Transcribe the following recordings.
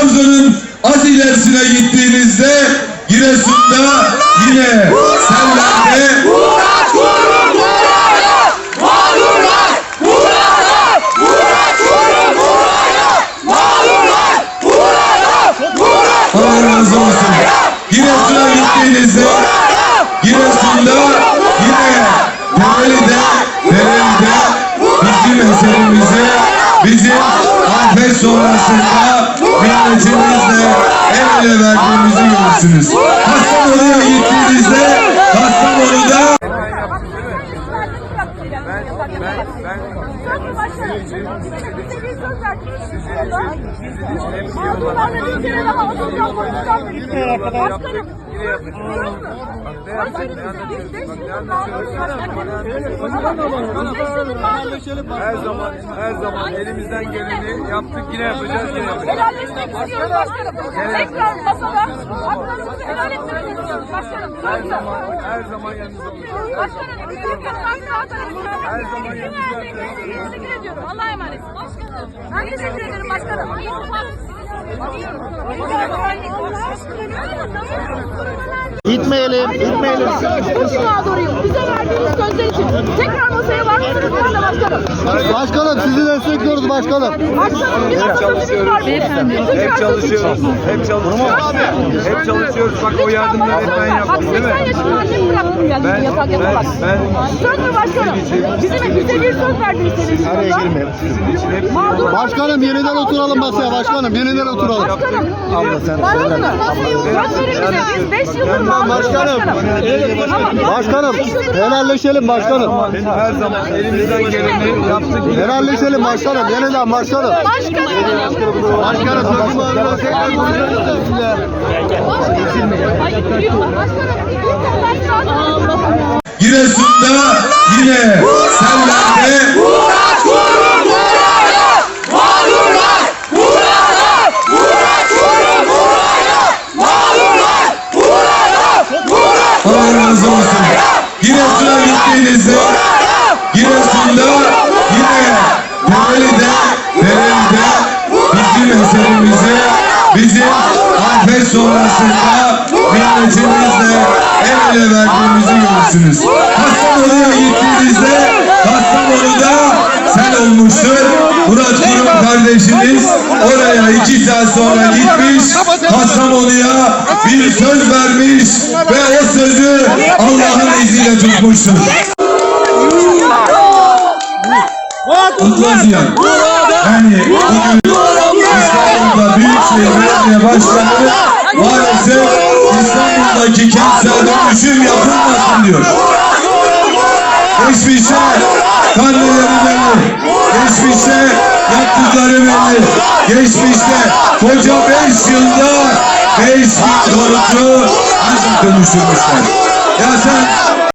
Trabzon'un az ilerisine gittiğinizde Giresun'da yine sellerde Allah. Giresun'a gittiğinizde Giresun'da afet sonrasında milletimizle el ele verdiğimizi görürsünüz. Kastamonu'ya gittiğinizde Her zaman, her zaman elimizden geleni yaptık yine yapacağız yine yapacağız. Helalleşmek istiyoruz başkanım. Tekrar masada haklarımızı helal etmek istiyoruz başkanım. Her Söz zaman, her zaman yanınızda olacağız. Başkanım, hakkı sağ tarafından Her zaman yanınızda teşekkür ediyorum. Allah'a emanet. Ben teşekkür ederim başkanım. Gitmeyelim, gitmeyelim. Boşu mağduruyum. Bize verdiğiniz sözler için. Tekrar masaya de başkanım? Başkanım sizi destekliyoruz başkanım. Başkanım bir sözümüz var. Beyefendi. Hep çalışıyoruz, hep çalışıyoruz. Hep çalışıyoruz. Bak o yardımları hep ben yaptım değil Bak 80 mi? yaşında annem bıraktım geldim Ben- yatak ben- yaparak. ben- Söz mü başkanım? Bizim bize bir söz verdiniz televizyonda. Sizin için hep Başkanım yeniden oturalım masaya başkanım yeniden oturalım. Başkanım. Abla sen Söz mü? Söz verin bize. Biz 5 yıldır mağduruz Başkanım. Başkanım helalleşelim başkanım. her zaman elimizden geleni yaptık Helalleşelim başkanım yeniden başkanım. Başkanım. Başkanım sözümü alın tekrar konuşacağız sizinle. Ay yürüyorlar. Başkanım. Allah Giresun'da yine sellerde Allah razı olsun. Giresun'a gittiğinizde Giresun'da yine Develi'de Develi'de bizim eserimize bizim afet sonrasında milletimizle el ele verdiğimizi görürsünüz. Kastamonu'ya gittiğinizde Kastamonu'da sel olmuştur. Murat Kurum kardeşiniz oraya iki saat sonra gitmiş. Kastamonu'ya bir söz vermiş ve o sözü Allah'ın izniyle tutmuştur. Ziyan. Yani bugün İstanbul'da Büyükşehir Belediye Başkanı maalesef İstanbul'daki kentsel dönüşüm yapılmasın diyor. Geçmişte karneleri belli. Geçmişte yaptıkları belli. Geçmişte koca beş yılda beş bin konutlu nasıl dönüştürmüşler. Ya sen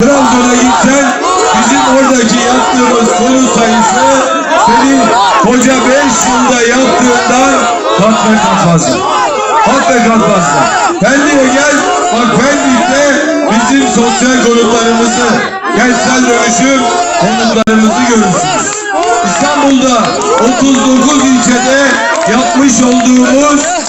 Trabzon'a gitsen bizim oradaki yaptığımız konut sayısı yılda yaptığından kat ve kat fazla. Kat ve kat fazla. Pendik'e gel, bak Pendik'te bizim sosyal konutlarımızı, kentsel dönüşüm konutlarımızı görürsünüz. İstanbul'da 39 ilçede yapmış olduğumuz